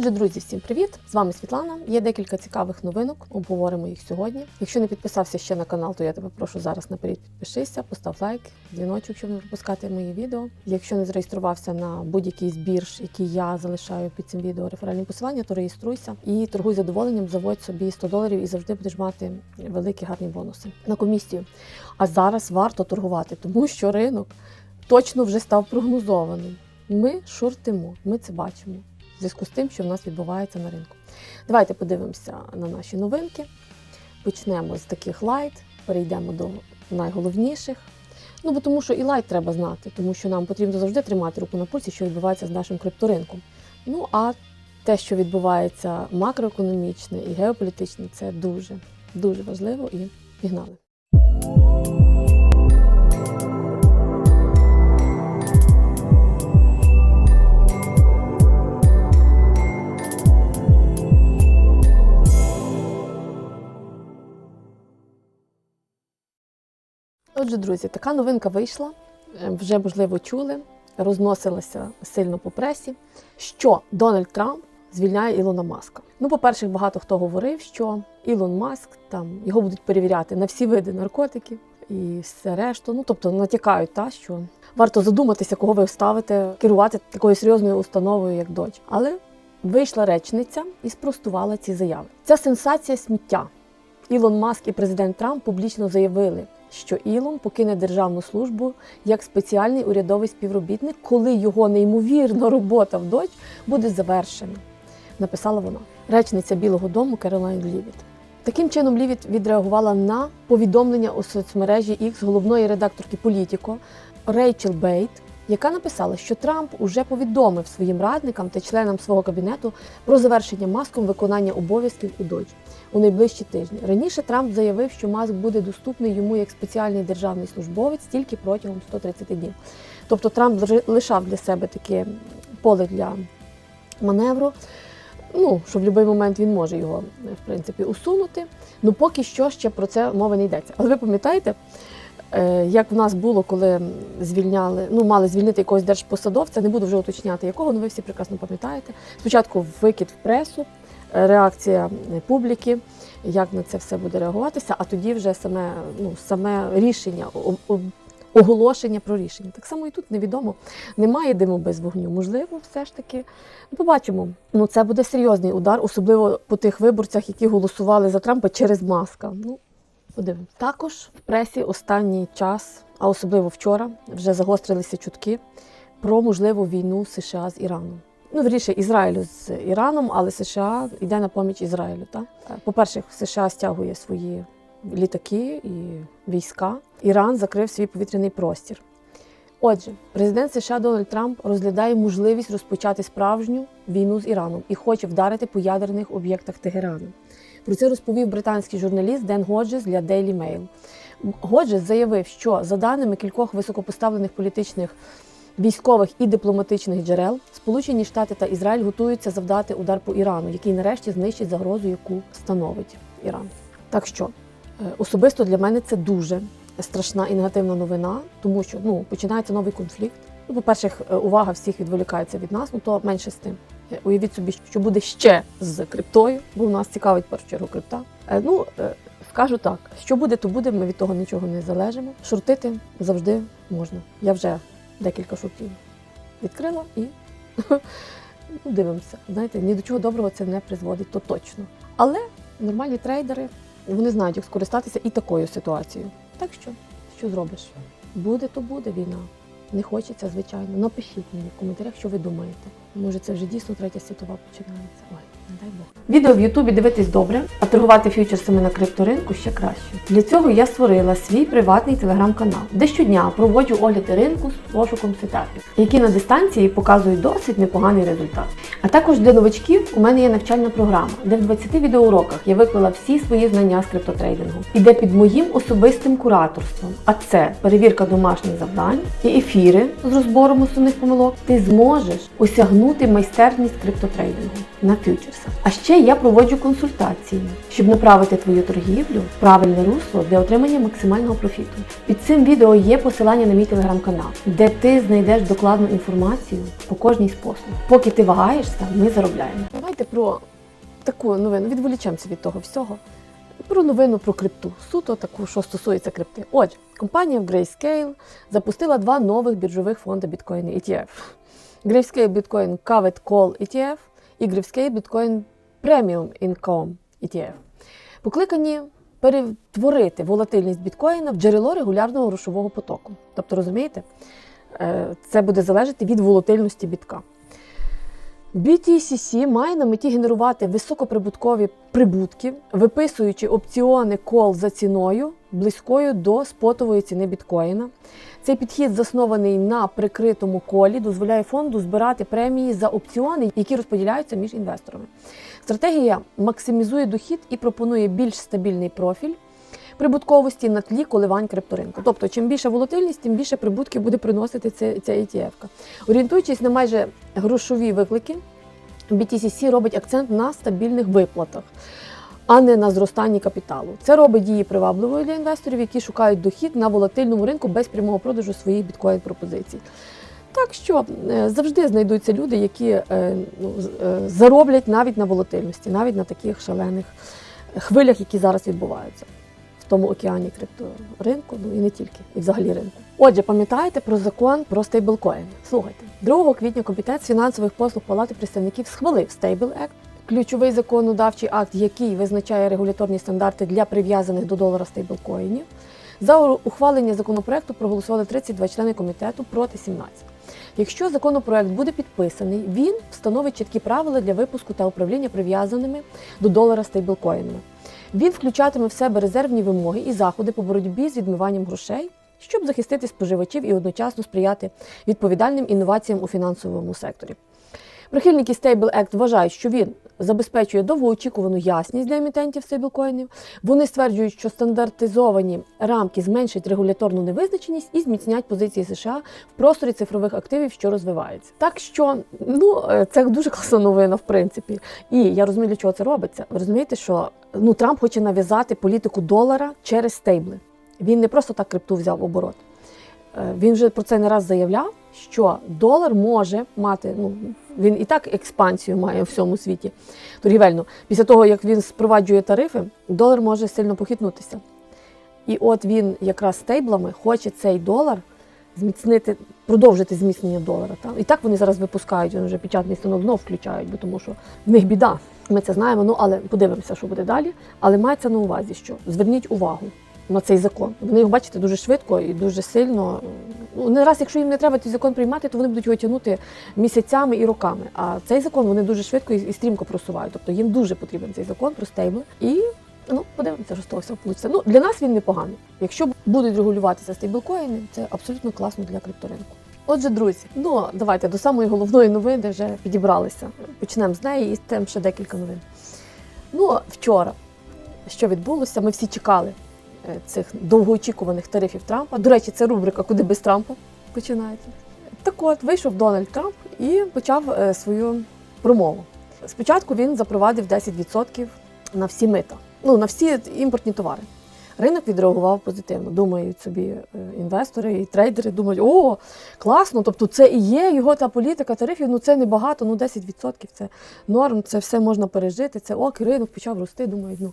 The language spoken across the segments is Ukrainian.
Отже, друзі, всім привіт! З вами Світлана. Є декілька цікавих новинок. Обговоримо їх сьогодні. Якщо не підписався ще на канал, то я тебе прошу зараз наперед підпишися, постав лайк, дзвіночок, щоб не пропускати мої відео. Якщо не зареєструвався на будь-який збір, який я залишаю під цим відео реферальні посилання, то реєструйся і торгуй задоволенням, заводь собі 100 доларів і завжди будеш мати великі гарні бонуси на комісію. А зараз варто торгувати, тому що ринок точно вже став прогнозованим. Ми шортимо, ми це бачимо в зв'язку з тим, що в нас відбувається на ринку. Давайте подивимося на наші новинки. Почнемо з таких лайт, перейдемо до найголовніших. Ну, бо тому що і лайт треба знати, тому що нам потрібно завжди тримати руку на пульсі, що відбувається з нашим крипторинком. Ну а те, що відбувається макроекономічне і геополітичне, це дуже, дуже важливо і пігнали. Отже, друзі, така новинка вийшла. Е, Вже можливо чули, розносилася сильно по пресі, що Дональд Трамп звільняє Ілона Маска. Ну, по-перше, багато хто говорив, що Ілон Маск там його будуть перевіряти на всі види наркотиків і все решту. Ну, тобто натякають, та що варто задуматися, кого ви ставите керувати такою серйозною установою, як Доч. Але вийшла речниця і спростувала ці заяви. Ця сенсація сміття. Ілон Маск і президент Трамп публічно заявили, що Ілон покине державну службу як спеціальний урядовий співробітник, коли його неймовірна робота в Доч буде завершена. Написала вона, речниця Білого Дому Керолайн Лівіт. Таким чином, Лівіт відреагувала на повідомлення у соцмережі X головної редакторки Політіко Рейчел Бейт, яка написала, що Трамп уже повідомив своїм радникам та членам свого кабінету про завершення маском виконання обов'язків у Додж у найближчі тижні. Раніше Трамп заявив, що маск буде доступний йому як спеціальний державний службовець тільки протягом 130 днів. Тобто Трамп лишав для себе таке поле для маневру. Ну, що в будь-який момент він може його в принципі усунути. Ну поки що ще про це мови не йдеться. Але ви пам'ятаєте, як в нас було, коли звільняли, ну мали звільнити якогось держпосадовця, не буду вже уточняти якого, але ви всі прекрасно пам'ятаєте. Спочатку викид в пресу, е, реакція публіки, як на це все буде реагуватися, а тоді вже саме, ну, саме рішення. Оголошення про рішення. Так само і тут невідомо. Немає диму без вогню. Можливо, все ж таки. Ну, побачимо. Ну, це буде серйозний удар, особливо по тих виборцях, які голосували за Трампа через маска. Ну, подивимось. Також в пресі останній час, а особливо вчора, вже загострилися чутки про можливу війну США з Іраном. Ну, вірніше, Ізраїлю з Іраном, але США йде на поміч Ізраїлю. Так? По-перше, США стягує свої літаки і війська. Іран закрив свій повітряний простір. Отже, президент США Дональд Трамп розглядає можливість розпочати справжню війну з Іраном і хоче вдарити по ядерних об'єктах Тегерану. Про це розповів британський журналіст Ден Годжес для Daily Mail. Годжес заявив, що за даними кількох високопоставлених політичних, військових і дипломатичних джерел, Сполучені Штати та Ізраїль готуються завдати удар по Ірану, який нарешті знищить загрозу, яку становить Іран. Так що е, особисто для мене це дуже страшна і негативна новина, тому що ну починається новий конфлікт. Ну, по-перше, е, увага всіх відволікається від нас, ну то менше з тим. Е, Уявіть собі, що буде ще з криптою, бо в нас цікавить в першу чергу крипта. Е, Ну е, скажу так, що буде, то буде. Ми від того нічого не залежимо. Шортити завжди можна. Я вже декілька шортів відкрила і ну, дивимося. Знаєте, ні до чого доброго це не призводить, то точно. Але нормальні трейдери вони знають, як скористатися і такою ситуацією. Так що, що зробиш? Буде, то буде війна. Не хочеться, звичайно. Напишіть мені в коментарях, що ви думаєте. Може, це вже дійсно третя світова починається. Ой, Відео в Ютубі дивитись добре, а торгувати фьючерсами на крипторинку ще краще. Для цього я створила свій приватний телеграм-канал, де щодня проводжу огляди ринку з пошуком сетапів, які на дистанції показують досить непоганий результат. А також для новачків у мене є навчальна програма, де в 20 відеоуроках я виклала всі свої знання з криптотрейдингу. Іде під моїм особистим кураторством. А це перевірка домашніх завдань і ефіри з розбором основних помилок. Ти зможеш осягнути майстерність криптотрейдингу на фьючерсах. А ще я проводжу консультації, щоб направити твою торгівлю в правильне русло для отримання максимального профіту. Під цим відео є посилання на мій телеграм-канал, де ти знайдеш докладну інформацію по кожній з послуг. Поки ти вагаєшся, ми заробляємо. Давайте про таку новину. Відволічемося від того всього. Про новину про крипту. Суто таку, що стосується крипти. Отже, компанія Grayscale запустила два нових біржових фонди біткоїни ETF. Grayscale Bitcoin Covered Call ETF і біткоін Premium Income ETF. Покликані перетворити волатильність біткоїна в джерело регулярного грошового потоку. Тобто, розумієте, Е, це буде залежати від волатильності бітка. BTCC має на меті генерувати високоприбуткові прибутки, виписуючи опціони кол за ціною близькою до спотової ціни біткоїна. Цей підхід заснований на прикритому колі, дозволяє фонду збирати премії за опціони, які розподіляються між інвесторами. Стратегія максимізує дохід і пропонує більш стабільний профіль прибутковості на тлі коливань крипторинку. Тобто, чим більша волатильність, тим більше прибутки буде приносити ця, ця ETF. Орієнтуючись на майже грошові виклики, BTCC робить акцент на стабільних виплатах. А не на зростанні капіталу. Це робить її привабливою для інвесторів, які шукають дохід на волатильному ринку без прямого продажу своїх біткоін-пропозицій. Так що е, завжди знайдуться люди, які е, ну, е, зароблять навіть на волатильності, навіть на таких шалених хвилях, які зараз відбуваються тому океані крипторинку, ну і не тільки, і взагалі ринку. Отже, пам'ятаєте про закон про стейблкоін? Слухайте, 2 квітня комітет з фінансових послуг Палати представників схвалив Stable Act, ключовий законодавчий акт, який визначає регуляторні стандарти для прив'язаних до долара стейблкоїнів. За ухвалення законопроекту проголосували 32 члени комітету проти 17. Якщо законопроект буде підписаний, він встановить чіткі правила для випуску та управління прив'язаними до долара стейблкоїнами. Він включатиме в себе резервні вимоги і заходи по боротьбі з відмиванням грошей, щоб захистити споживачів і одночасно сприяти відповідальним інноваціям у фінансовому секторі. Прихильники Stable Act вважають, що він забезпечує довгоочікувану ясність для емітентів стейблкоїнів. Вони стверджують, що стандартизовані рамки зменшать регуляторну невизначеність і зміцнять позиції США в просторі цифрових активів, що розвиваються. Так що ну е, це дуже класна новина, в принципі. І я розумію, для чого це робиться. Ви розумієте, що ну Трамп хоче нав'язати політику долара через стейбли. Він не просто так крипту взяв в оборот. Е, Він вже про це не раз заявляв, що долар може мати, ну він і так експансію має в всьому світі торгівельну. Після того, як він спроваджує тарифи, долар може сильно похитнутися. І от він якраз стейблами хоче цей долар зміцнити, продовжити зміцнення долара. Та? І так вони зараз випускають, вони вже печатний станок знов включають, бо тому що в них біда. Ми це знаємо, ну але подивимося, що буде далі. Але мається на увазі, що зверніть увагу на цей закон. Вони його бачите дуже швидко і дуже сильно. Ну, не раз, якщо їм не треба цей закон приймати, то вони будуть його тягнути місяцями і роками. А цей закон вони дуже швидко і стрімко просувають. Тобто їм дуже потрібен цей закон про стейбли. І ну подивимося, що з того всього вийде. Ну для нас він непоганий. Якщо будуть регулюватися стейблкоїни, це абсолютно класно для крипторинку. Отже, друзі, ну давайте до самої головної новини вже підібралися. Почнемо з неї і там ще декілька новин. Ну, вчора, що відбулося, ми всі чекали цих довгоочікуваних тарифів Трампа. До речі, це рубрика Куди без Трампа починається. Так от, вийшов Дональд Трамп і почав е, свою промову. Спочатку він запровадив 10% на всі мита, ну на всі імпортні товари. Ринок відреагував позитивно. Думають собі е, інвестори і трейдери, думають, о, класно, тобто це і є його та політика тарифів, ну це небагато, ну 10% це норм, це все можна пережити, це ок, ринок почав рости, думають, ну,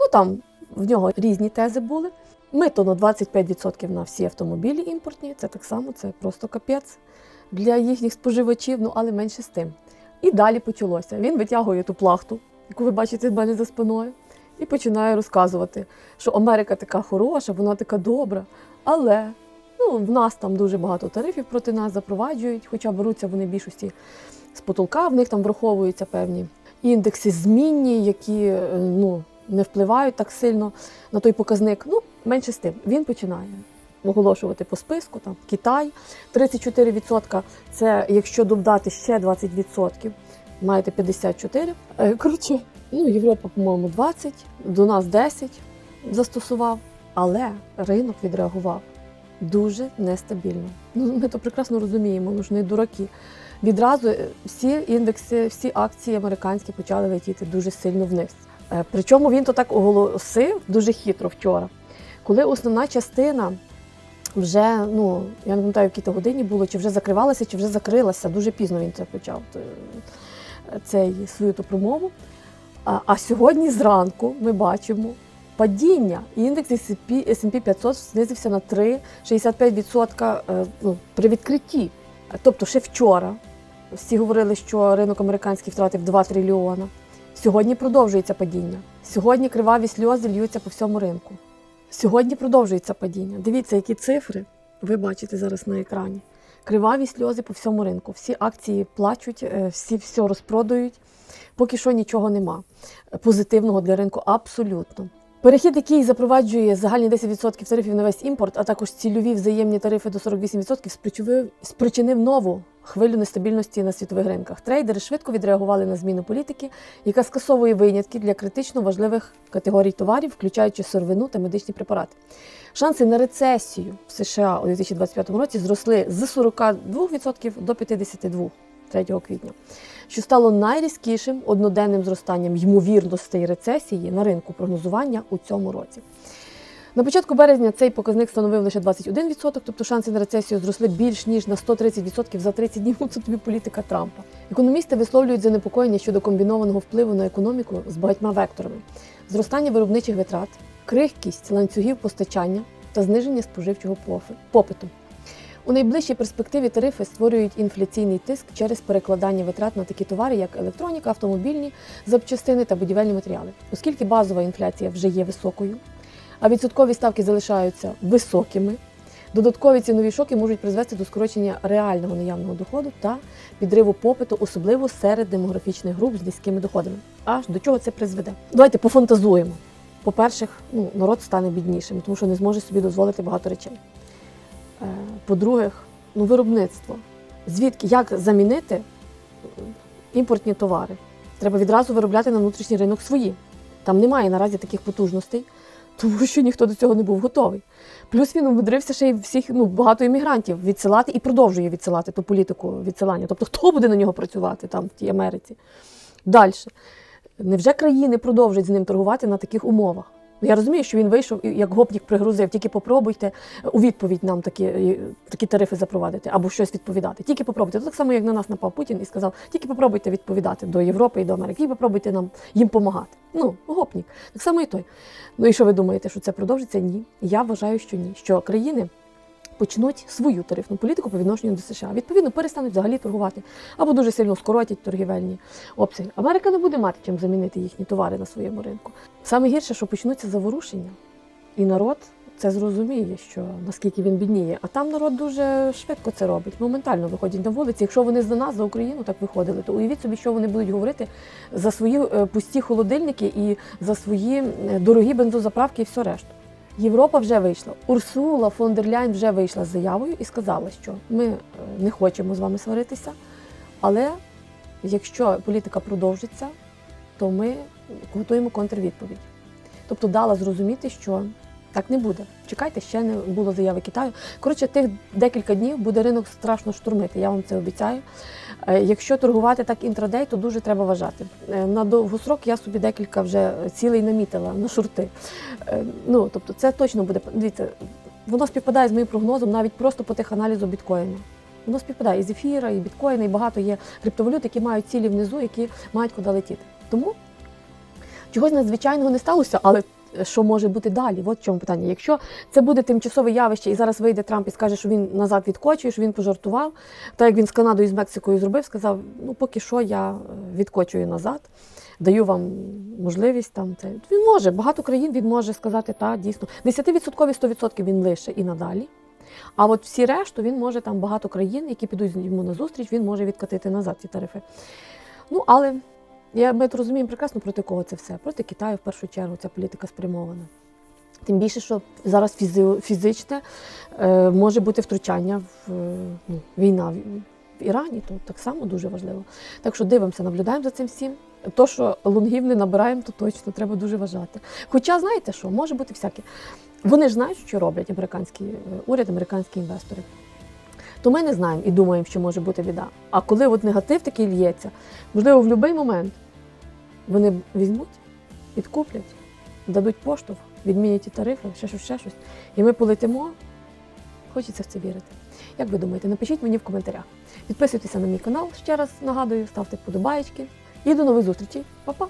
ну там в нього різні тези були. Мито на 25% на всі автомобілі імпортні, це так само, це просто капець для їхніх споживачів, ну але менше з тим. І далі почалося. Він витягує ту плахту, яку ви бачите в мене за спиною, і починає розказувати, що Америка така хороша, вона така добра. Але ну, в нас там дуже багато тарифів проти нас запроваджують, хоча беруться вони більшості з потолка, в них там враховуються певні індекси змінні, які е, ну, не впливають так сильно на той показник. Ну, менше з тим. Він починає оголошувати по списку, там Китай 34%. Це якщо додати ще 20%, маєте 54%. Е, Коротше, ну, Європа, по-моєму, 20%, до нас 10% застосував, але ринок відреагував дуже нестабільно. Ну, ми то прекрасно розуміємо, ми ж не дураки. відразу е, всі індекси, всі акції американські почали летіти дуже сильно вниз. Е, Причому він то так оголосив дуже хитро вчора, коли основна частина вже, ну я не пам'ятаю, в якій то годині було, чи вже закривалася, чи вже закрилася. Дуже пізно він це почав е, цей свою ту промову. А, а сьогодні зранку ми бачимо падіння. Індекс S&P S&P 500 знизився на 3,65% е, ну, при відкритті. Тобто ще вчора всі говорили, що ринок американський втратив 2 трильйона. Сьогодні продовжується падіння. Сьогодні криваві сльози льються по всьому ринку. Сьогодні продовжується падіння. Дивіться, які цифри ви бачите зараз на екрані. Криваві сльози по всьому ринку. Всі акції плачуть, е, всі все розпродають. Поки що нічого нема позитивного для ринку абсолютно. Перехід, який запроваджує загальні 10% тарифів на весь імпорт, а також цільові взаємні тарифи до 48%, спричинив, спричинив нову хвилю нестабільності на світових ринках. Трейдери швидко відреагували на зміну політики, яка скасовує винятки для критично важливих категорій товарів, включаючи сировину та медичні препарати. Шанси на рецесію в США у 2025 році зросли з 42% до 52% 3 квітня, що стало найрізкішим одноденним зростанням ймовірностей рецесії на ринку прогнозування у цьому році. На початку березня цей показник становив лише 21%, тобто шанси на рецесію зросли більш ніж на 130% за 30 днів. Це тобі політика Трампа. Економісти висловлюють занепокоєння щодо комбінованого впливу на економіку з багатьма векторами: зростання виробничих витрат, крихкість ланцюгів постачання та зниження споживчого попиту. У найближчій перспективі тарифи створюють інфляційний тиск через перекладання витрат на такі товари, як електроніка, автомобільні запчастини та будівельні матеріали. Оскільки базова інфляція вже є високою, а відсоткові ставки залишаються високими, додаткові цінові шоки можуть призвести до скорочення реального наявного доходу та підриву попиту, особливо серед демографічних груп з низькими доходами. Аж до чого це призведе? Давайте пофантазуємо. По-перше, ну, народ стане біднішим, тому що не зможе собі дозволити багато речей. Е, По-друге, ну, виробництво. Звідки як замінити імпортні товари? Треба відразу виробляти на внутрішній ринок свої. Там немає наразі таких потужностей, тому що ніхто до цього не був готовий. Плюс він умудрився ще й всіх ну, багато іммігрантів відсилати і продовжує відсилати ту політику відсилання. Тобто, хто буде на нього працювати там в тій Америці? Далі. Невже країни продовжують з ним торгувати на таких умовах? Я розумію, що він вийшов і як гопнік пригрузив, тільки попробуйте у відповідь нам такі, такі тарифи запровадити або щось відповідати. Тільки попробуйте. Так само, як на нас напав Путін і сказав, тільки попробуйте відповідати до Європи і до Америки, тільки попробуйте нам їм допомагати. Ну, гопнік. Так само і той. Ну і що ви думаєте, що це продовжиться? Ні. Я вважаю, що ні. Що країни почнуть свою тарифну політику по відношенню до США. Відповідно, перестануть взагалі торгувати або дуже сильно скоротять торгівельні обсяги. Америка не буде мати чим замінити їхні товари на своєму ринку. Саме гірше, що почнуться заворушення, і народ це зрозуміє, що наскільки він бідніє. А там народ дуже швидко це робить, моментально виходять на вулиці. Якщо вони за нас, за Україну так виходили, то уявіть собі, що вони будуть говорити за свої е, пусті холодильники і за свої е, дорогі бензозаправки і все решту. Європа вже вийшла. Урсула фон дер Ляйн вже вийшла з заявою і сказала, що ми е, не хочемо з вами сваритися, але якщо політика продовжиться, то ми готуємо контрвідповідь. Тобто дала зрозуміти, що так не буде. Чекайте, ще не було заяви Китаю. Коротше, тих декілька днів буде ринок страшно штурмити, я вам це обіцяю. Е, Якщо торгувати так інтрадей, то дуже треба вважати. Е, На довгосрок я собі декілька вже цілей намітила на шорти. Е, Ну, тобто, це точно буде. Дивіться, воно співпадає з моїм прогнозом навіть просто по теханалізу біткоїну. Воно співпадає і з ефіра, і біткоїна, і багато є криптовалют, які мають цілі внизу, які мають куди летіти. Тому чогось надзвичайного не сталося, але що може бути далі? От в чому питання. Якщо це буде тимчасове явище, і зараз вийде Трамп і скаже, що він назад відкочує, що він пожартував, так як він з Канадою і з Мексикою зробив, сказав: ну поки що я е, відкочую назад. Даю вам можливість там це. Він може, багато країн він може сказати, так, дійсно. 10% 100% він лише і надалі. А от всі решту він може там багато країн, які підуть йому на зустріч, він може відкатити назад ці тарифи. Ну, але я, ми розуміємо прекрасно, проти кого це все. Проти Китаю в першу чергу ця політика спрямована. Тим більше, що зараз фізи, фізичне е, може бути втручання в е, ну, війна в, Ірані, то так само дуже важливо. Так що дивимося, наблюдаємо за цим всім. То, що лонгів не набираємо, то точно треба дуже вважати. Хоча, знаєте що, може бути всяке. Вони ж знають, що роблять американський е, уряд, американські інвестори. То ми не знаємо і думаємо, що може бути біда. А коли от негатив такий лється, можливо, в будь-який момент вони візьмуть, підкуплять, дадуть поштовх, відмінять ті тарифи, ще щось, ще щось. І ми полетимо. Хочеться в це вірити. Як ви думаєте, напишіть мені в коментарях. Підписуйтеся на мій канал, ще раз нагадую, ставте вподобаєчки. І до нових зустрічей. Па-па!